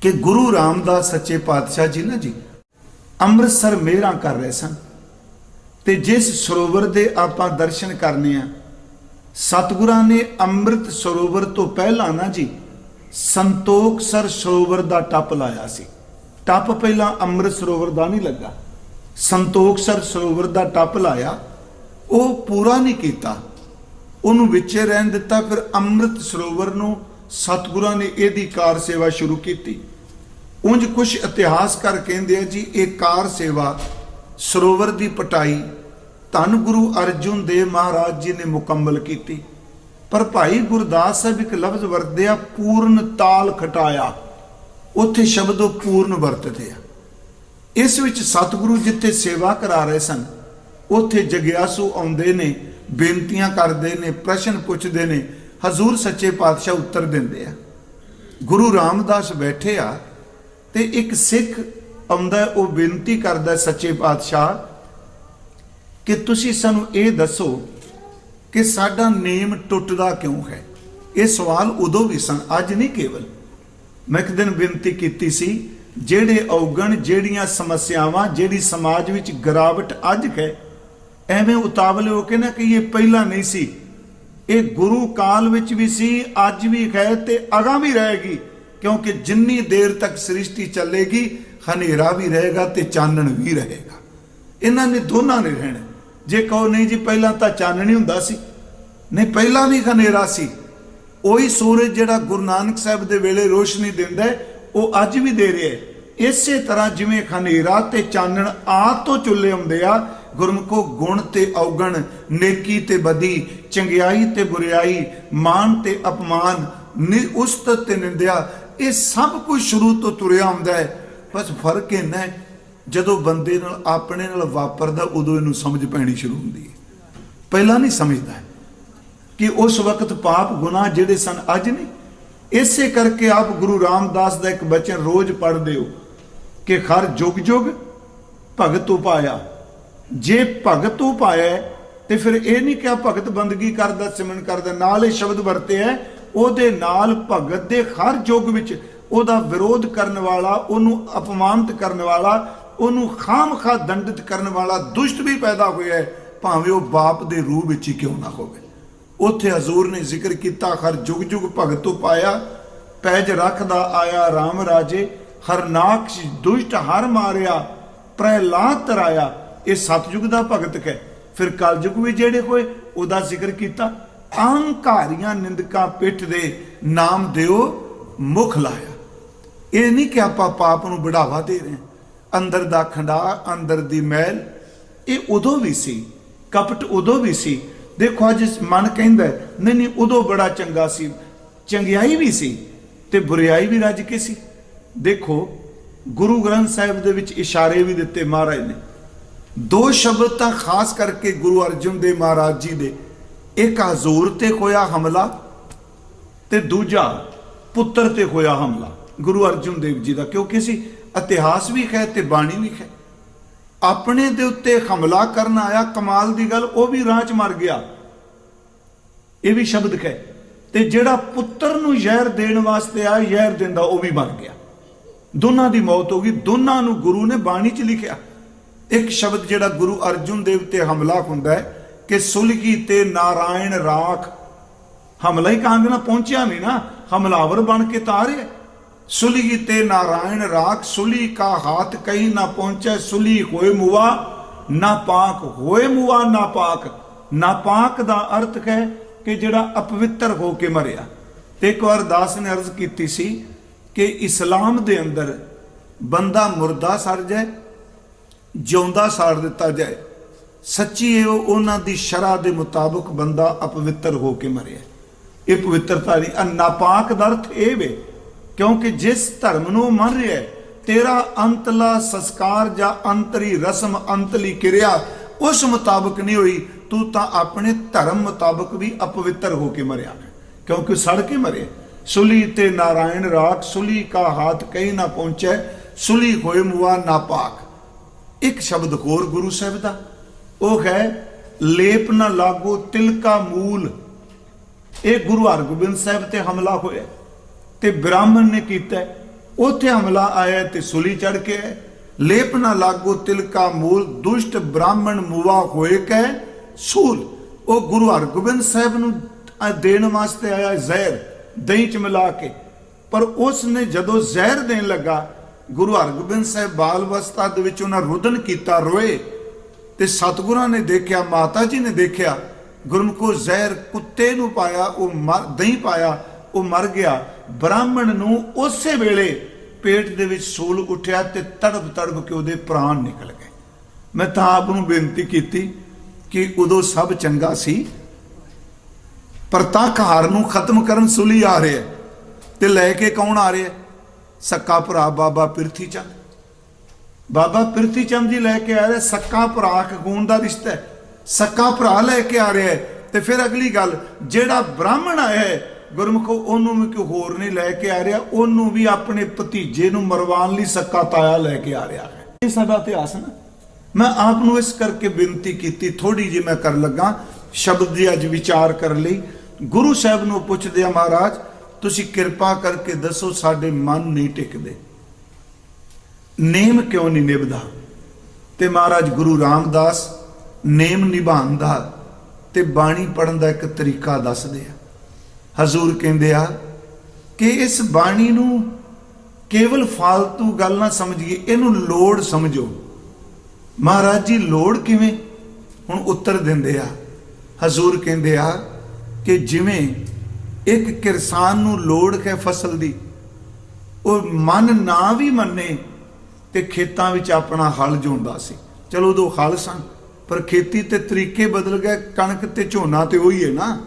ਕਿ ਗੁਰੂ ਰਾਮਦਾਸ ਸੱਚੇ ਪਾਤਸ਼ਾਹ ਜੀ ਨਾ ਜੀ, ਅੰਮ੍ਰਿਤਸਰ ਮੇਰਾ ਕਰ ਰਹੇ ਸਨ। ਤੇ ਜਿਸ ਸਰੋਵਰ ਦੇ ਆਪਾਂ ਦਰਸ਼ਨ ਕਰਨੇ ਆ, ਸਤਿਗੁਰਾਂ ਨੇ ਅੰਮ੍ਰਿਤ ਸਰੋਵਰ ਤੋਂ ਪਹਿਲਾਂ ਨਾ ਜੀ, ਸੰਤੋਖਸਰ ਸਰੋਵਰ ਦਾ ਟੱਪ ਲਾਇਆ ਸੀ। ਟੱਪ ਪਹਿਲਾਂ ਅੰਮ੍ਰਿਤ ਸਰੋਵਰ ਦਾ ਨਹੀਂ ਲੱਗਾ। ਸੰਤੋਖ ਸਰ ਸਰੋਵਰ ਦਾ ਟੱਪ ਲਾਇਆ, ਉਹ ਪੂਰਾ ਨਹੀਂ ਕੀਤਾ। ਉਹਨੂੰ ਵਿੱਚੇ ਰਹਿਣ ਦਿੱਤਾ, ਫਿਰ ਅੰਮ੍ਰਿਤ ਸਰੋਵਰ ਨੂੰ ਸਤਿਗੁਰਾਂ ਨੇ ਇਹਦੀ ਕਾਰ ਸੇਵਾ ਸ਼ੁਰੂ ਕੀਤੀ। ਉਂਝ ਕੁਝ ਇਤਿਹਾਸਕਾਰ ਕਹਿੰਦੇ ਆ ਜੀ, ਇਹ ਕਾਰ ਸੇਵਾ ਸਰੋਵਰ ਦੀ ਪਟਾਈ ਧੰਨ ਗੁਰੂ ਅਰਜੁਨ ਦੇਵ ਮਹਾਰਾਜ ਜੀ ਨੇ ਮੁਕੰਮਲ ਕੀਤੀ। ਪਰ ਭਾਈ ਗੁਰਦਾਸ ਸਾਹਿਬ ਇੱਕ ਲਫ਼ਜ਼ ਵਰਤਦੇ ਆ, ਪੂਰਨ ਤਾਲ ਖਟਾਇਆ। ਉੱਥੇ ਸ਼ਬਦ ਉਹ ਪੂਰਨ ਵਰਤਦੇ ਆ। ਇਸ ਵਿੱਚ ਸਤਿਗੁਰੂ ਜਿੱਥੇ ਸੇਵਾ ਕਰਾ ਰਹੇ ਸਨ, ਉੱਥੇ ਜਗਿਆਸੂ ਆਉਂਦੇ ਨੇ, ਬੇਨਤੀਆਂ ਕਰਦੇ ਨੇ, ਪ੍ਰਸ਼ਨ ਪੁੱਛਦੇ ਨੇ ਹਜ਼ੂਰ ਸੱਚੇ ਪਾਤਸ਼ਾਹ ਉੱਤਰ ਦਿੰਦੇ ਆ। ਗੁਰੂ ਰਾਮਦਾਸ ਬੈਠੇ ਆ ਤੇ ਇੱਕ ਸਿੱਖ ਆਉਂਦਾ, ਉਹ ਬੇਨਤੀ ਕਰਦਾ ਸੱਚੇ ਪਾਤਸ਼ਾਹ, ਕਿ ਤੁਸੀਂ ਸਾਨੂੰ ਇਹ ਦੱਸੋ ਕਿ ਸਾਡਾ ਨੇਮ ਟੁੱਟਦਾ ਕਿਉਂ ਹੈ? ਇਹ ਸਵਾਲ ਉਦੋਂ ਵੀ ਸਨ, ਅੱਜ ਨਹੀਂ ਕੇਵਲ। ਮੈਂ ਇੱਕ ਦਿਨ ਬੇਨਤੀ ਕੀਤੀ ਸੀ, ਜਿਹੜੇ ਔਗਣ, ਜਿਹੜੀਆਂ ਸਮੱਸਿਆਵਾਂ, ਜਿਹੜੀ ਸਮਾਜ ਵਿੱਚ ਗਰਾਵਟ ਅੱਜ ਹੈ, ਐਵੇਂ ਉਤਾਵਲੇ ਹੋ ਕੇ ਨਾ ਕਿ ਇਹ ਪਹਿਲਾਂ ਨਹੀਂ ਸੀ। ਇਹ ਗੁਰੂ ਕਾਲ ਵਿੱਚ ਵੀ ਸੀ, ਅੱਜ ਵੀ ਹੈ ਤੇ ਅਗਾਂ ਵੀ ਰਹੇਗੀ, ਕਿਉਂਕਿ ਜਿੰਨੀ ਦੇਰ ਤੱਕ ਸ੍ਰਿਸ਼ਟੀ ਚੱਲੇਗੀ, ਹਨੇਰਾ ਵੀ ਰਹੇਗਾ ਤੇ ਚਾਨਣ ਵੀ ਰਹੇਗਾ। ਇਹਨਾਂ ਨੇ ਦੋਨਾਂ ਨੇ ਰਹਿਣਾ। ਜੇ ਕਹੋ, ਨਹੀਂ ਜੀ, ਪਹਿਲਾਂ ਤਾਂ ਚਾਨਣ ਹੀ ਹੁੰਦਾ ਸੀ। ਨਹੀਂ, ਪਹਿਲਾਂ ਵੀ ਹਨੇਰਾ ਸੀ। ਉਹੀ ਸੂਰਜ ਜਿਹੜਾ ਗੁਰੂ ਨਾਨਕ ਸਾਹਿਬ ਦੇ ਵੇਲੇ ਰੋਸ਼ਨੀ ਦਿੰਦਾ ਉਹ ਅੱਜ ਵੀ ਦੇ ਰਿਹਾ ਹੈ। ਇਸੇ ਤਰ੍ਹਾਂ ਜਿਵੇਂ ਹਨੇਰਾ ਤੇ ਚਾਨਣ ਆ ਤੋਂ ਚੁੱਲੇ ਹੁੰਦੇ ਆ ਗੁਰਮੁਖੋ ਗੁਣ ਤੇ ਔਗਣ, ਨੇਕੀ ਤੇ ਬਦੀ, ਚੰਗਿਆਈ ਤੇ ਬੁਰਿਆਈ, ਮਾਨ ਤੇ ਅਪਮਾਨ ਨਿ ਤੇ ਨਿੰਦਿਆ, ਇਹ ਸਭ ਕੁਝ ਸ਼ੁਰੂ ਤੋਂ ਤੁਰਿਆ ਆਉਂਦਾ ਹੈ। ਬਸ ਫ਼ਰਕ ਇਹਨਾਂ ਹੈ, ਜਦੋਂ ਬੰਦੇ ਨਾਲ, ਆਪਣੇ ਨਾਲ ਵਾਪਰਦਾ, ਉਦੋਂ ਇਹਨੂੰ ਸਮਝ ਪੈਣੀ ਸ਼ੁਰੂ ਹੁੰਦੀ ਹੈ। ਪਹਿਲਾਂ ਨਹੀਂ ਸਮਝਦਾ ਕਿ ਉਸ ਵਕਤ ਪਾਪ ਗੁਨਾਹ ਜਿਹੜੇ ਸਨ, ਅੱਜ ਨਹੀਂ। ਇਸੇ ਕਰਕੇ ਆਪ ਗੁਰੂ ਰਾਮਦਾਸ ਦਾ ਇੱਕ ਬਚਨ ਰੋਜ਼ ਪੜ੍ਹਦੇ ਹੋ ਕਿ ਹਰ ਜੁਗ ਜੁਗ ਭਗਤ ਉਪਾਇਆ। ਜੇ ਭਗਤ ਉਪਾਇਆ ਹੈ, ਤੇ ਫਿਰ ਇਹ ਨਹੀਂ ਕਿਹਾ ਭਗਤ ਬੰਦਗੀ ਕਰਦਾ ਸਿਮਰਨ ਕਰਦਾ ਨਾਲ ਇਹ ਸ਼ਬਦ ਵਰਤੇ ਹੈ ਉਹਦੇ ਨਾਲ ਭਗਤ ਦੇ ਹਰ ਯੁੱਗ ਵਿੱਚ ਉਹਦਾ ਵਿਰੋਧ ਕਰਨ ਵਾਲਾ ਉਹਨੂੰ ਅਪਮਾਨਿਤ ਕਰਨ ਵਾਲਾ ਉਹਨੂੰ ਖਾਮਖਾ ਦੰਡਿਤ ਕਰਨ ਵਾਲਾ ਦੁਸ਼ਟ ਵੀ ਪੈਦਾ ਹੋਇਆ ਹੈ ਭਾਵੇਂ ਉਹ ਬਾਪ ਦੇ ਰੂਹ ਵਿੱਚ ਹੀ ਕਿਉਂ ਨਾ ਹੋਵੇ। ਉੱਥੇ ਹਜ਼ੂਰ ਨੇ ਜ਼ਿਕਰ ਕੀਤਾ ਹਰ ਜੁਗ ਜੁਗ ਭਗਤ ਤੋਂ ਪਾਇਆ ਪੈਜ ਰੱਖਦਾ ਆਇਆ RAM ਰਾਜੇ ਹਰਨਾਕਸ਼ ਦੁਸ਼ਟ ਹਰ ਮਾਰਿਆ ਪ੍ਰਹਿਲਾਦ ਤਰਾਇਆ ਇਹ ਸਤਜੁਗ ਦਾ ਭਗਤ ਹੈ ਫਿਰ ਕਲਯੁਗ ਵੀ ਜਿਹੜੇ ਹੋਏ, ਉਹਦਾ ਜ਼ਿਕਰ ਕੀਤਾ। ਅਹੰਕਾਰੀਆਂ ਨਿੰਦਕਾਂ ਪਿੱਠ ਦੇ ਨਾਮ ਦਿਓ, ਮੁਖ ਲਾਇਆ। ਇਹ ਨਹੀਂ ਕਿ ਆਪਾਂ ਪਾਪ ਨੂੰ ਬੜਾਵਾ ਦੇ ਰਹੇ ਅੰਦਰ ਦਾ ਖੰਡਾ ਅੰਦਰ ਦੀ ਮੈਲ, ਇਹ ਉਦੋਂ ਵੀ ਸੀ, ਕਪਟ ਉਦੋਂ ਵੀ ਸੀ। ਦੇਖੋ, ਅੱਜ ਮਨ ਕਹਿੰਦਾ ਨਹੀਂ ਨਹੀਂ, ਉਦੋਂ ਬੜਾ ਚੰਗਾ ਸੀ। ਚੰਗਿਆਈ ਵੀ ਸੀ ਤੇ ਬੁਰਿਆਈ ਵੀ ਰੱਜ ਕੇ ਸੀ। ਦੇਖੋ, ਗੁਰੂ ਗ੍ਰੰਥ ਸਾਹਿਬ ਦੇ ਵਿੱਚ ਇਸ਼ਾਰੇ ਵੀ ਦਿੱਤੇ ਮਹਾਰਾਜ ਨੇ। ਦੋ ਸ਼ਬਦ ਤਾਂ ਖਾਸ ਕਰਕੇ ਗੁਰੂ ਅਰਜਨ ਦੇਵ ਮਹਾਰਾਜ ਜੀ ਦੇ। ਇੱਕ ਹਜ਼ੂਰ ਤੇ ਹੋਇਆ ਹਮਲਾ ਤੇ ਦੂਜਾ ਪੁੱਤਰ ਤੇ ਹੋਇਆ ਹਮਲਾ, ਗੁਰੂ ਅਰਜਨ ਦੇਵ ਜੀ ਦਾ। ਕਿਉਂਕਿ ਸੀ? ਇਤਿਹਾਸ ਵੀ ਹੈ ਤੇ ਬਾਣੀ ਵੀ ਹੈ ਆਪਣੇ ਦੇ ਉੱਤੇ ਹਮਲਾ ਕਰਨ ਆਇਆ ਕਮਾਲ ਦੀ ਗੱਲ, ਉਹ ਵੀ ਰਾਹ ਚ ਮਰ ਗਿਆ। ਇਹ ਵੀ ਸ਼ਬਦ ਹੈ ਤੇ ਜਿਹੜਾ ਪੁੱਤਰ ਨੂੰ ਜ਼ਹਿਰ ਦੇਣ ਵਾਸਤੇ ਆਇਆ, ਜ਼ਹਿਰ ਦਿੰਦਾ, ਉਹ ਵੀ ਮਰ ਗਿਆ। ਦੋਨਾਂ ਦੀ ਮੌਤ ਹੋ ਗਈ। ਦੋਨਾਂ ਨੂੰ ਗੁਰੂ ਨੇ ਬਾਣੀ ਚ ਲਿਖਿਆ। ਇੱਕ ਸ਼ਬਦ ਜਿਹੜਾ ਗੁਰੂ ਅਰਜੁਨ ਦੇਵ ਤੇ ਹਮਲਾ ਹੁੰਦਾ ਹੈ ਕਿ ਸੁਲਗੀ ਤੇ ਨਾਰਾਇਣ ਰਾਖ। ਹਮਲਾ ਹੀ ਕਾਂਗ ਨਾਲ ਪਹੁੰਚਿਆ ਨਹੀਂ ਨਾ? ਹਮਲਾਵਰ ਬਣ ਕੇ ਤਾਰਿਆ ਸੁਲੀ ਤੇ ਨਾਰਾਇਣ ਰਾਖ, ਸੁਲੀ ਕਾ ਹਾਥ ਕਹੀਂ ਨਾ ਪਹੁੰਚੇ, ਸੁਲੀ ਹੋਏ ਮੁਆ, ਨਾ ਪਾਕ ਹੋਏ ਮੁਆ, ਨਾ ਪਾਕ। ਨਾ ਪਾਕ ਦਾ ਅਰਥ ਹੈ ਕਿ ਜਿਹੜਾ ਅਪਵਿੱਤਰ ਹੋ ਕੇ ਮਰਿਆ। ਤੇ ਇੱਕ ਵਾਰ ਦਾਸ ਨੇ ਅਰਜ਼ ਕੀਤੀ ਸੀ ਕਿ ਇਸਲਾਮ ਦੇ ਅੰਦਰ ਬੰਦਾ ਮੁਰਦਾ ਸਰ ਜਾਏ ਜਿਉਂਦਾ ਸਾੜ ਦਿੱਤਾ ਜਾਏ। ਸੱਚੀ ਇਹ ਉਹ ਉਹਨਾਂ ਦੀ ਸ਼ਰਾ ਦੇ ਮੁਤਾਬਕ ਬੰਦਾ ਅਪਵਿੱਤਰ ਹੋ ਕੇ ਮਰਿਆ। ਇਹ ਪਵਿੱਤਰਤਾ ਦੀ ਅ ਨਾਪਾਕ ਦਾ ਅਰਥ ਇਹ ਵੇ, ਕਿਉਂਕਿ ਜਿਸ ਧਰਮ ਨੂੰ ਮੰਨ ਰਿਹਾ ਤੇਰਾ ਅੰਤਲਾ ਸੰਸਕਾਰ ਜਾਂ ਅੰਤਰੀ ਰਸਮ ਅੰਤਲੀ ਕਿਰਿਆ ਉਸ ਮੁਤਾਬਕ ਨਹੀਂ ਹੋਈ, ਤੂੰ ਤਾਂ ਆਪਣੇ ਧਰਮ ਮੁਤਾਬਕ ਵੀ ਅਪਵਿੱਤਰ ਹੋ ਕੇ ਮਰਿਆ। ਕਿਉਂਕਿ ਸੜ ਕੇ ਮਰਿਆ ਸੁਲੀ ਤੇ ਨਾਰਾਇਣ ਰਾਖ ਸੁਲੀ ਕਾ ਹਾਥ ਕਹੀਂ ਨਾ ਪਹੁੰਚੈ, ਸੁਲੀ ਹੋਏ ਮੁਆ ਨਾਪਾਕ। ਇੱਕ ਸ਼ਬਦ ਹੋਰ ਗੁਰੂ ਸਾਹਿਬ ਦਾ, ਉਹ ਹੈ, ਲੇਪ ਨਾ ਲਾਗੋ ਤਿਲਕਾ ਮੂਲ। ਇਹ ਗੁਰੂ ਹਰਗੋਬਿੰਦ ਸਾਹਿਬ ਤੇ ਹਮਲਾ ਹੋਇਆ ਤੇ ਬ੍ਰਾਹਮਣ ਨੇ ਕੀਤਾ ਉੱਥੇ ਹਮਲਾ ਆਇਆ ਤੇ ਸੁਲੀ ਚੜ ਕੇ ਲੇਪ ਨਾ ਲਾਗੋ ਤਿਲਕਾ ਮੂਲ, ਦੁਸ਼ਟ ਬ੍ਰਾਹਮਣ ਮੁਵਾ ਹੋਏ ਕੈ ਸੂਲ। ਉਹ ਗੁਰੂ ਹਰਗੋਬਿੰਦ ਸਾਹਿਬ ਨੂੰ ਦੇਣ ਵਾਸਤੇ ਆਇਆ ਜ਼ਹਿਰ, ਦਹੀਂ ਚ ਮਿਲਾ ਕੇ। ਪਰ ਉਸ ਨੇ ਜਦੋਂ ਜ਼ਹਿਰ ਦੇਣ ਲੱਗਾ ਗੁਰੂ ਹਰਗੋਬਿੰਦ ਸਾਹਿਬ ਬਾਲ ਅਵਸਥਾ ਦੇ ਵਿੱਚ ਉਹਨਾਂ ਰੁਦਨ ਕੀਤਾ, ਰੋਏ ਤੇ ਸਤਿਗੁਰਾਂ ਨੇ ਦੇਖਿਆ, ਮਾਤਾ ਜੀ ਨੇ ਦੇਖਿਆ, ਗੁਰਮੁਖੋ ਜ਼ਹਿਰ ਕੁੱਤੇ ਨੂੰ ਪਾਇਆ, ਉਹ ਮਰ, ਦਹੀਂ ਪਾਇਆ, ਉਹ ਮਰ ਗਿਆ। ਬ੍ਰਾਹਮਣ ਨੂੰ ਉਸੇ ਵੇਲੇ ਪੇਟ ਦੇ ਵਿੱਚ ਸੂਲ ਉੱਠਿਆ ਤੇ ਤੜਪ ਤੜਪ ਕੇ ਉਹਦੇ ਪ੍ਰਾਣ ਨਿਕਲ ਗਏ। ਮੈਂ ਤਾਂ ਆਪ ਨੂੰ ਬੇਨਤੀ ਕੀਤੀ ਕਿ ਉਦੋਂ ਸਭ ਚੰਗਾ ਸੀ, ਪਰ ਹਾਰ ਨੂੰ ਖਤਮ ਕਰਨ ਸੁਲੀ ਆ ਰਿਹਾ ਤੇ ਲੈ ਕੇ ਕੌਣ ਆ ਰਿਹਾ ਸੱਕਾ ਭਰਾ ਬਾਬਾ ਪਿਰਥੀ ਚੰਦ। ਬਾਬਾ ਪਿਰਥੀ ਚੰਦ ਜੀ ਲੈ ਕੇ ਆ ਰਹੇ, ਸੱਕਾ ਭਰਾ ਖੂਨ ਦਾ ਰਿਸ਼ਤਾ ਹੈ। ਸੱਕਾ ਭਰਾ ਲੈ ਕੇ ਆ ਰਿਹਾ ਤੇ ਫਿਰ ਅਗਲੀ ਗੱਲ, ਜਿਹੜਾ ਬ੍ਰਾਹਮਣ ਆਇਆ ਗੁਰਮੁਖੋ, ਉਹਨੂੰ ਵੀ ਕੋਈ ਹੋਰ ਨਹੀਂ ਲੈ ਕੇ ਆ ਰਿਹਾ। ਉਹਨੂੰ ਵੀ ਆਪਣੇ ਭਤੀਜੇ ਨੂੰ ਮਰਵਾਉਣ ਲਈ ਸੱਕਾ ਤਾਇਆ ਲੈ ਕੇ ਆ ਰਿਹਾ ਹੈ। ਇਹ ਸਾਡਾ ਇਤਿਹਾਸ ਨਾ। ਮੈਂ ਆਪ ਨੂੰ ਇਸ ਕਰਕੇ ਬੇਨਤੀ ਕੀਤੀ ਥੋੜੀ ਜਿਹੀ ਮੈਂ ਕਰ ਲੱਗਾ। ਸ਼ਬਦ ਦੀ ਅੱਜ ਵਿਚਾਰ ਕਰਨ ਲਈ। ਗੁਰੂ ਸਾਹਿਬ ਨੂੰ ਪੁੱਛਦੇ ਆ ਮਹਾਰਾਜ ਤੁਸੀਂ ਕਿਰਪਾ ਕਰਕੇ ਦੱਸੋ ਸਾਡੇ ਮਨ ਨਹੀਂ ਟਿਕਦੇ। ਨੇਮ ਕਿਉਂ ਨਹੀਂ ਨਿਭਦਾ? ਤੇ ਮਹਾਰਾਜ ਗੁਰੂ ਰਾਮਦਾਸ ਨੇਮ ਨਿਭਾਉਣ ਦਾ ਤੇ ਬਾਣੀ ਪੜਨ ਦਾ ਇੱਕ ਤਰੀਕਾ ਦੱਸਦੇ ਆ। ਹਜ਼ੂਰ ਕਹਿੰਦੇ ਆ ਕਿ ਇਸ ਬਾਣੀ ਨੂੰ ਕੇਵਲ ਫालतू ਗੱਲ ਨਾ ਸਮਝੀਏ, ਇਹਨੂੰ ਲੋੜ ਸਮਝੋ। ਮਹਾਰਾਜ ਜੀ, ਲੋੜ ਕਿਵੇਂ? ਹੁਣ ਉੱਤਰ ਦਿੰਦੇ ਆ। ਹਜ਼ੂਰ ਕਹਿੰਦੇ ਆ ਕਿ ਜਿਵੇਂ ਇੱਕ ਕਿਸਾਨ ਨੂੰ ਲੋੜ ਹੈ ਫਸਲ ਦੀ। ਉਹ ਮਨ ਨਾ ਵੀ ਮੰਨੇ ਤੇ ਖੇਤਾਂ ਵਿੱਚ ਆਪਣਾ ਹਲ ਜੋਂਦਾ ਸੀ। ਚਲੋ ਉਦੋਂ ਹਲ ਸਨ, ਪਰ ਖੇਤੀ ਤੇ ਤਰੀਕੇ ਬਦਲ ਗਏ, ਕਣਕ ਤੇ ਝੋਨਾ ਤੇ ਉਹੀ ਹੈ ਨਾ।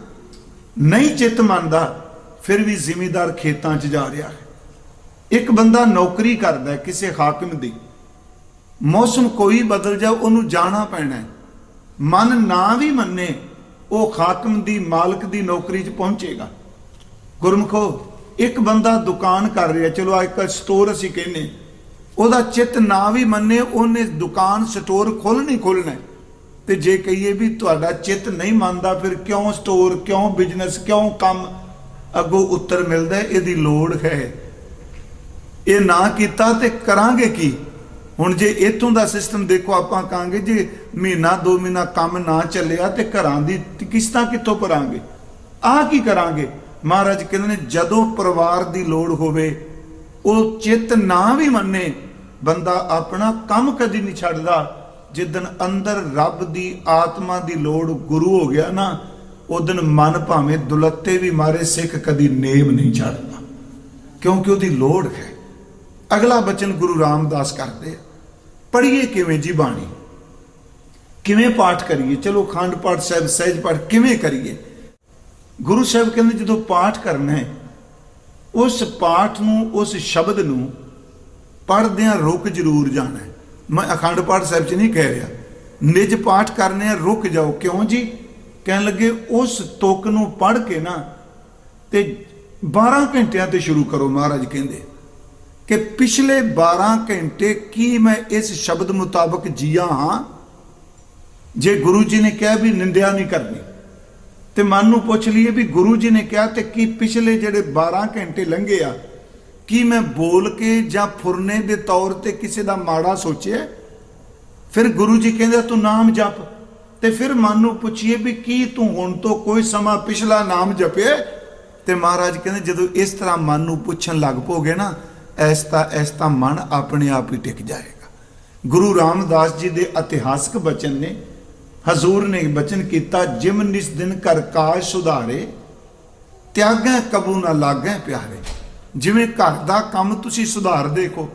ਨਹੀਂ ਚਿੱਤ ਮੰਨਦਾ, ਫਿਰ ਵੀ ਜ਼ਿਮੀਦਾਰ ਖੇਤਾਂ 'ਚ ਜਾ ਰਿਹਾ ਹੈ। ਇੱਕ ਬੰਦਾ ਨੌਕਰੀ ਕਰਦਾ ਕਿਸੇ ਹਾਕਮ ਦੀ। ਮੌਸਮ ਕੋਈ ਬਦਲ ਜਾ ਉਹਨੂੰ ਜਾਣਾ ਪੈਣਾ ਹੈ। ਮਨ ਨਾ ਵੀ ਮੰਨੇ, ਉਹ ਹਾਕਮ ਦੀ ਮਾਲਕ ਦੀ ਨੌਕਰੀ 'ਚ ਪਹੁੰਚੇਗਾ। ਗੁਰਮਖੋ, ਇੱਕ ਬੰਦਾ ਦੁਕਾਨ ਕਰ ਰਿਹਾ, ਚਲੋ ਅੱਜ ਕੱਲ੍ਹ ਸਟੋਰ ਅਸੀਂ ਕਹਿੰਨੇ ਉਹਦਾ ਚਿੱਤ ਨਾ ਵੀ ਮੰਨੇ, ਉਹਨੇ ਦੁਕਾਨ ਸਟੋਰ ਖੋਲਣੀ ਖੋਲਣਾ ਤੇ ਜੇ ਕਹੀਏ ਵੀ ਤੁਹਾਡਾ ਚਿੱਤ ਨਹੀਂ ਮੰਨਦਾ, ਫਿਰ ਕਿਉਂ ਸਟੋਰ ਕਿਉਂ ਬਿਜ਼ਨਸ ਕਿਉਂ ਕੰਮ? ਅੱਗੋਂ ਉੱਤਰ ਮਿਲਦਾ ਇਹਦੀ ਲੋੜ ਹੈ। ਇਹ ਨਾ ਕੀਤਾ ਤੇ ਕਰਾਂਗੇ ਕੀ? ਹੁਣ ਜੇ ਇਥੋਂ ਦਾ ਸਿਸਟਮ ਦੇਖੋ, ਆਪਾਂ ਕਹਾਂਗੇ ਜੇ ਮਹੀਨਾ, ਦੋ ਮਹੀਨਾ ਕੰਮ ਨਾ ਚੱਲਿਆ ਤੇ ਘਰਾਂ ਦੀ ਕਿਸ਼ਤਾਂ ਕਿੱਥੋਂ ਭਰਾਂਗੇ? ਆਹ ਕੀ ਕਰਾਂਗੇ? ਮਹਾਰਾਜ ਕਹਿੰਦੇ ਨੇ, ਜਦੋਂ ਪਰਿਵਾਰ ਦੀ ਲੋੜ ਹੋਵੇ, ਉਹ ਚਿੱਤ ਨਾ ਵੀ ਮੰਨੇ, ਬੰਦਾ ਆਪਣਾ ਕੰਮ ਕਦੀ ਨਹੀਂ ਛੱਡਦਾ। ਜਿੱਦਨ ਅੰਦਰ ਰੱਬ ਦੀ ਆਤਮਾ ਦੀ ਲੋੜ ਗੁਰੂ ਹੋ ਗਿਆ ਨਾ ਉਦਨ ਮਨ ਭਾਵੇਂ ਦੁਲੱਤੇ ਵੀ ਮਾਰੇ, ਸਿੱਖ ਕਦੀ ਨੇਮ ਨਹੀਂ ਛੱਡਦਾ। ਕਿਉਂਕਿ ਉਹਦੀ ਲੋੜ ਹੈ। ਅਗਲਾ ਬਚਨ ਗੁਰੂ ਰਾਮਦਾਸ ਕਰਦੇ ਆ। ਪੜ੍ਹੀਏ ਕਿਵੇਂ ਜੀ ਬਾਣੀ? ਕਿਵੇਂ ਪਾਠ ਕਰੀਏ? ਚਲੋ ਖੰਡ ਪਾਠ ਸਾਹਿਬ ਸਹਿਜ ਪਾਠ ਕਿਵੇਂ ਕਰੀਏ? ਗੁਰੂ ਸਾਹਿਬ ਕਹਿੰਦੇ ਜਦੋਂ ਪਾਠ ਕਰਨਾ ਹੈ, ਉਸ ਪਾਠ ਨੂੰ, ਉਸ ਸ਼ਬਦ ਨੂੰ ਪੜ੍ਹਦਿਆਂ ਰੁਕ ਜ਼ਰੂਰ ਜਾਣਾ ਮੈਂ ਅਖੰਡ ਪਾਠ ਸਾਹਿਬ 'ਚ ਨਹੀਂ ਕਹਿ ਰਿਹਾ। ਨਿਜ ਪਾਠ ਕਰਨੇ ਆ, ਰੁਕ ਜਾਓ। ਕਿਉਂ ਜੀ? ਕਹਿਣ ਲੱਗੇ, ਉਸ ਤੁਕ ਨੂੰ ਪੜ੍ਹ ਕੇ ਨਾ ਤੇ 12 ਘੰਟਿਆਂ ਤੇ ਸ਼ੁਰੂ ਕਰੋ ਮਹਾਰਾਜ ਕਹਿੰਦੇ। ਕਿ ਪਿਛਲੇ 12 ਘੰਟੇ ਕੀ ਮੈਂ ਇਸ ਸ਼ਬਦ ਮੁਤਾਬਕ ਜੀਆ ਹਾਂ? ਜੇ ਗੁਰੂ ਜੀ ਨੇ ਕਿਹਾ ਵੀ ਨਿੰਦਿਆ ਨਹੀਂ ਕਰਨੀ ਤੇ ਮਨ ਨੂੰ ਪੁੱਛ ਲਈਏ ਵੀ ਗੁਰੂ ਜੀ ਨੇ ਕਿਹਾ ਤੇ ਕੀ ਪਿਛਲੇ ਜਿਹੜੇ 12 ਘੰਟੇ ਲੰਘੇ ਆ, ਕੀ ਮੈਂ ਬੋਲ ਕੇ ਜਾਂ ਫੁਰਨੇ ਦੇ ਤੌਰ ਤੇ ਕਿਸੇ ਦਾ ਮਾੜਾ ਸੋਚਿਆ? ਫਿਰ ਗੁਰੂ ਜੀ ਕਹਿੰਦੇ ਤੂੰ ਨਾਮ ਜਪ। ਤੇ ਫਿਰ ਮਨ ਨੂੰ ਪੁੱਛੀਏ ਵੀ ਕੀ ਤੂੰ ਹੁਣ ਤੋਂ ਕੋਈ ਸਮਾਂ ਪਿਛਲਾ ਨਾਮ ਜਪਿਆ? ਤੇ ਮਹਾਰਾਜ ਕਹਿੰਦੇ, ਜਦੋਂ ਇਸ ਤਰ੍ਹਾਂ ਮਨ ਨੂੰ ਪੁੱਛਣ ਲੱਗ ਪੋਗੇ ਨਾ ਐਸਤਾ ਐਸਤਾ ਮਨ ਆਪਣੇ ਆਪ ਹੀ ਟਿਕ ਜਾਏਗਾ। ਗੁਰੂ ਰਾਮਦਾਸ ਜੀ ਦੇ ਇਤਿਹਾਸਕ ਬਚਨ ਨੇ ਹਜ਼ੂਰ ਨੇ ਬਚਨ ਕੀਤਾ, ਜਿਮ ਨਿਸ ਦਿਨ ਕਰ ਕਾਜ ਸੁਧਾਰੇ, ਤਿਆਗੈ ਕਬੂ ਨਾ ਲਾਗੈ ਪਿਆਰੇ। ਜਿਵੇਂ ਘਰ ਦਾ ਕੰਮ ਤੁਸੀਂ ਸੁਧਾਰ ਦੇਖੋ,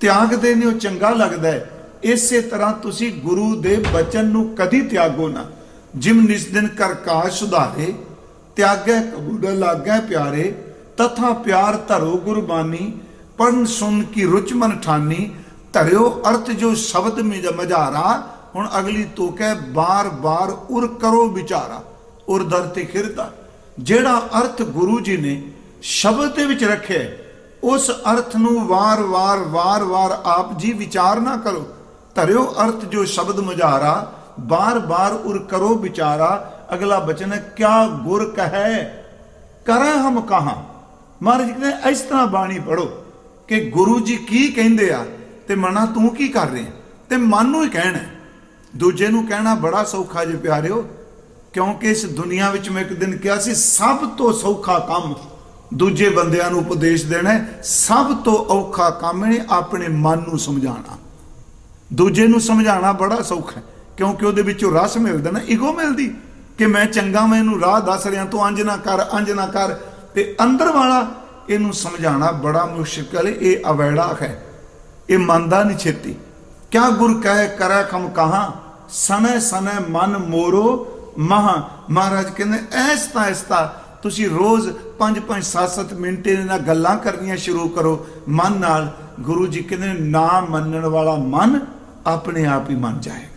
ਤਿਆਗਦੇ ਨੇ, ਉਹ ਚੰਗਾ ਲੱਗਦਾ ਹੈ। ਇਸੇ ਤਰ੍ਹਾਂ ਤੁਸੀਂ ਗੁਰੂ ਦੇ ਬਚਨ ਨੂੰ ਕਦੀ ਤਿਆਗੋ ਨਾ। ਜਿਮ ਨਿਸ ਦਿਨ ਕਰ ਕਾਜ ਸੁਧਾਰੇ, ਤਿਆਗੈ ਕਬੂ ਨਾ ਲਾਗੈ ਪਿਆਰੇ, ਤਥਾ ਪਿਆਰ ਧਰੋ ਗੁਰਬਾਣੀ ਪੜਨ ਸੁਣ ਕੀ ਰੁਚ ਮਨ ਠਾਨੀ, ਧਰਿਓ ਅਰਥ ਜੋ ਸ਼ਬਦ ਮੇ ਮਝਾਰਾ ਹੁਣ ਅਗਲੀ ਤੋਕ ਹੈ ਬਾਰ ਬਾਰ ਉਰ ਕਰੋ ਵਿਚਾਰਾ, ਉਰ ਦਰ ਤੇ ਖਿਰਦਾ। ਜਿਹੜਾ ਅਰਥ ਗੁਰੂ ਜੀ ਨੇ ਸ਼ਬਦ ਦੇ ਵਿੱਚ ਰੱਖਿਆ ਉਸ ਅਰਥ ਨੂੰ ਵਾਰ-ਵਾਰ ਵਾਰ-ਵਾਰ ਆਪ ਜੀ ਵਿਚਾਰ ਨਾ ਕਰੋ। ਧਰਿਓ ਅਰਥ ਜੋ ਸ਼ਬਦ ਮੁਝਾਰਾ ਬਾਰ-ਬਾਰ ਉਰ ਕਰੋ ਵਿਚਾਰਾ। ਅਗਲਾ ਬਚਨ ਹੈ, ਕਿਆ ਗੁਰ ਕਹੈ, ਕਰਾਂ ਹਮ ਕਹਾਂ। ਮਹਾਰਾਜ ਕਹਿੰਦੇ, ਇਸ ਤਰ੍ਹਾਂ ਬਾਣੀ ਪੜੋ ਕਿ ਗੁਰੂ ਜੀ ਕੀ ਕਹਿੰਦੇ ਆ ਤੇ ਮਨਾ ਤੂੰ ਕੀ ਕਰ ਰਿਹਾ? ਤੇ ਮਨ ਨੂੰ ਹੀ ਕਹਿਣਾ ਦੂਜੇ ਨੂੰ ਕਹਿਣਾ ਬੜਾ ਸੌਖਾ ਜੇ ਪਿਆਰਿਓ, ਕਿਉਂਕਿ ਇਸ ਦੁਨੀਆ ਵਿੱਚ ਮੈਂ ਇੱਕ ਦਿਨ ਕਿਹਾ ਸੀ, ਸਭ ਤੋਂ ਸੌਖਾ ਕੰਮ ਦੂਜੇ ਬੰਦਿਆਂ ਨੂੰ ਉਪਦੇਸ਼ ਦੇਣਾ ਸਭ ਤੋਂ ਔਖਾ ਕੰਮ ਹੈ ਆਪਣੇ ਮਨ ਨੂੰ ਸਮਝਾਉਣਾ। ਦੂਜੇ ਨੂੰ ਸਮਝਾਉਣਾ ਬੜਾ ਸੌਖਾ ਹੈ, ਕਿਉਂਕਿ ਉਹਦੇ ਵਿੱਚੋਂ ਰਸ ਮਿਲਦਾ ਨਾ, ਈਗੋ ਮਿਲਦੀ ਕਿ ਮੈਂ ਚੰਗਾ, ਮੈਂ ਇਹਨੂੰ ਰਾਹ ਦੱਸ ਰਿਹਾ, ਤੂੰ ਅੰਜ ਨਾ ਕਰ, ਅੰਜ ਨਾ ਕਰ। ਤੇ ਅੰਦਰ ਵਾਲਾ ਇਹਨੂੰ ਸਮਝਾਉਣਾ ਬੜਾ ਮੁਸ਼ਕਲ ਇਹ ਅਵੈੜਾ ਹੈ, ਇਹ ਮੰਨਦਾ ਨਹੀਂ ਛੇਤੀ। ਕਿਆ ਗੁਰ ਕਹਿ, ਕਰੈ ਕਮ ਕਹਾ? ਸਨੈ ਸਨੈ ਮਨ ਮੋਰੋ ਮਹਾ। ਮਹਾਰਾਜ ਕਹਿੰਦੇ ਐਸਤਾ ਐਸਤਾ ਤੁਸੀਂ ਰੋਜ਼ 5-5 7-7 ਮਿੰਟ ਇਹਨਾਂ ਨਾਲ ਗੱਲਾਂ ਕਰਨੀਆਂ ਸ਼ੁਰੂ ਕਰੋ। ਮਨ ਨਾਲ ਗੁਰੂ ਜੀ ਕਹਿੰਦੇ ਨਾ ਮੰਨਣ ਵਾਲਾ ਮਨ ਆਪਣੇ ਆਪ ਹੀ ਮੰਨ ਜਾਏਗਾ।